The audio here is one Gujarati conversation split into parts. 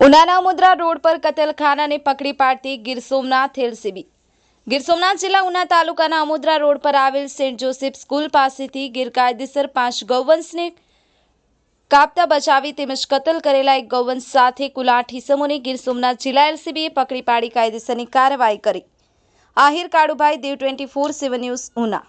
ઉનાના મુદ્રા રોડ પર કતલખાનાને પકડી પાડતી ગીર સોમનાથ એલસીબી. ગીર સોમનાથ જિલ્લા ઉના તાલુકાના અમુદ્રા રોડ પર આવેલ સેન્ટ જોસેફ સ્કૂલ પાસેથી ગેરકાયદેસર પાંચ ગૌવંશને કાપતા બચાવી તેમજ કતલ કરેલા એક ગૌવંશ સાથે કુલ આઠ ઇસમોને ગીર સોમનાથ જિલ્લા એલસીબીએ પકડી પાડી કાયદેસરની કાર્યવાહી કરી. Ahir Kalubhai, Dev twenty four seven news, Una.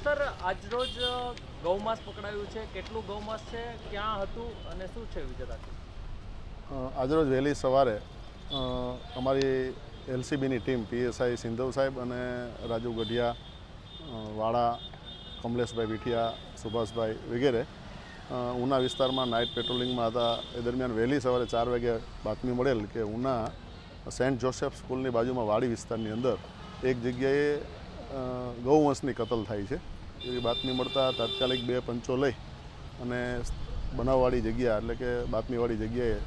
Sir, આજરોજ ગૌમાંસ પકડાયું છે. કેટલું ગૌમાંસ છે? ક્યાં હતું અને શું છે વિગત આજરોજ વહેલી સવારે અમારી એલસીબીની ટીમ, પીએસઆઈ સિંધવ સાહેબ અને રાજુ ગઢિયા વાળા, કમલેશભાઈ વિઠિયા, સુભાષભાઈ વગેરે ઉના વિસ્તારમાં નાઇટ પેટ્રોલિંગમાં હતા. એ દરમિયાન વહેલી સવારે ચાર વાગે બાતમી મળેલ કે ઉના સેન્ટ જોસેફ સ્કૂલની બાજુમાં વાડી વિસ્તારની અંદર એક જગ્યાએ ગૌવંશની કતલ થાય છે. એવી બાતમી મળતા તાત્કાલિક બે પંચો લઈ અને બનાવવાળી જગ્યા એટલે કે બાતમીવાળી જગ્યાએ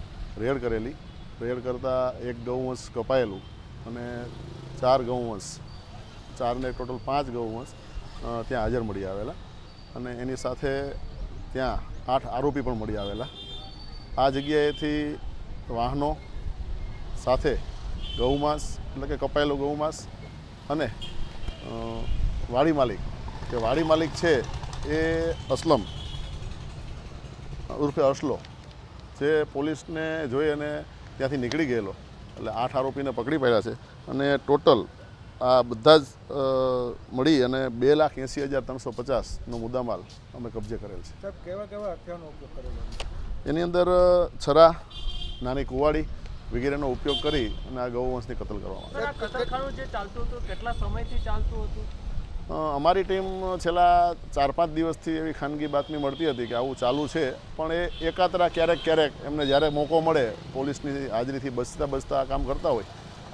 રેડ કરેલી. રેડ કરતાં એક ગૌવંશ કપાયેલું અને ચાર ગૌવંશ ચારને ટોટલ પાંચ ગૌવંશ ત્યાં હાજર મળી આવેલા. અને એની સાથે ત્યાં આઠ આરોપી પણ મળી આવેલા. આ જગ્યાએથી વાહનો સાથે ગૌમાંસ, એટલે કે કપાયેલું ગૌમાંસ અને વાડી માલિક. કે વાડી માલિક છે એ અસલમ ઉર્ફે અસલો જે પોલીસને જોઈ અને ત્યાંથી નીકળી ગયેલો. એટલે આઠ આરોપીને પકડી પાડ્યા છે. અને ટોટલ આ બધા જ મળી અને બે લાખ એંસી હજાર ત્રણસો પચાસનો મુદ્દામાલ અમે કબજે કરેલ છે. સાહેબ કેવા કેવા હથિયારનો ઉપયોગ કરેલો? એની અંદર છરા નાની કુવાડી વગેરેનો ઉપયોગ કરી અને આ ગૌવંશની કતલ કરવામાં આવી. સર આ કતલખાનું જે ચાલતું હતું કેટલા સમયથી ચાલતું હતું? અમારી ટીમ છેલ્લા ચાર પાંચ દિવસથી એવી ખાનગી બાતમી મળતી હતી કે આવું ચાલુ છે પણ એ એકાતરા ક્યારેક ક્યારેક એમને જ્યારે મોકો મળે પોલીસની હાજરીથી બચતા બચતા આ કામ કરતા હોય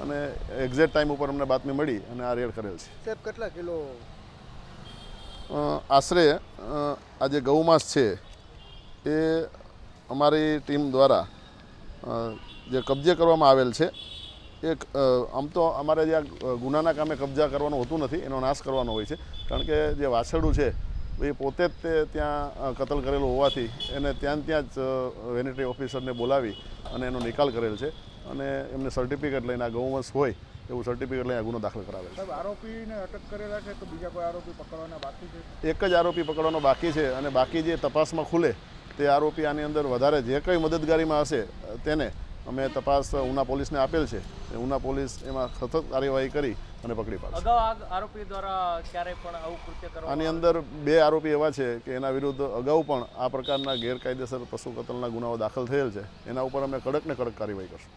અને એક્ઝેક્ટ ટાઈમ ઉપર અમને બાતમી મળી અને આ રેડ કરેલ છે. સાહેબ કેટલા કિલો? આશરે આ જે ગૌમાંસ છે એ અમારી ટીમ દ્વારા જે કબજે કરવામાં આવેલ છે એક આમ તો અમારે જ્યાં ગુનાના કામે કબજા કરવાનું હોતું નથી એનો નાશ કરવાનો હોય છે. કારણ કે જે વાછરડું છે એ પોતે જ તે ત્યાં કતલ કરેલું હોવાથી એને ત્યાં ત્યાં જ વેનેટરી ઓફિસરને બોલાવી અને એનો નિકાલ કરેલ છે અને એમને સર્ટિફિકેટ લઈને આ ગૌવંશ હોય એવું સર્ટિફિકેટ લઈને આ ગુનો દાખલ કરાવેલ છે. આરોપીને અટક કરેલા છે તો બીજા કોઈ આરોપી પકડવાના બાકી છે? એક જ આરોપી પકડવાનો બાકી છે અને બાકી જે તપાસમાં ખુલે તે આરોપી આની અંદર વધારે જે કંઈ મદદગારીમાં હશે તેને અમે તપાસ ઉના પોલીસને આપેલ છે ઉના પોલીસ એમાં સતત કાર્યવાહી કરી અને પકડી પાડશે. આરોપી દ્વારા ક્યારેય પણ આવું કૃત્ય કરવામાં આની અંદર બે આરોપી એવા છે કે એના વિરુદ્ધ અગાઉ પણ આ પ્રકારના ગેરકાયદેસર પશુ કતલના ગુનાઓ દાખલ થયેલ છે. એના ઉપર અમે કડક ને કડક કાર્યવાહી કરશું.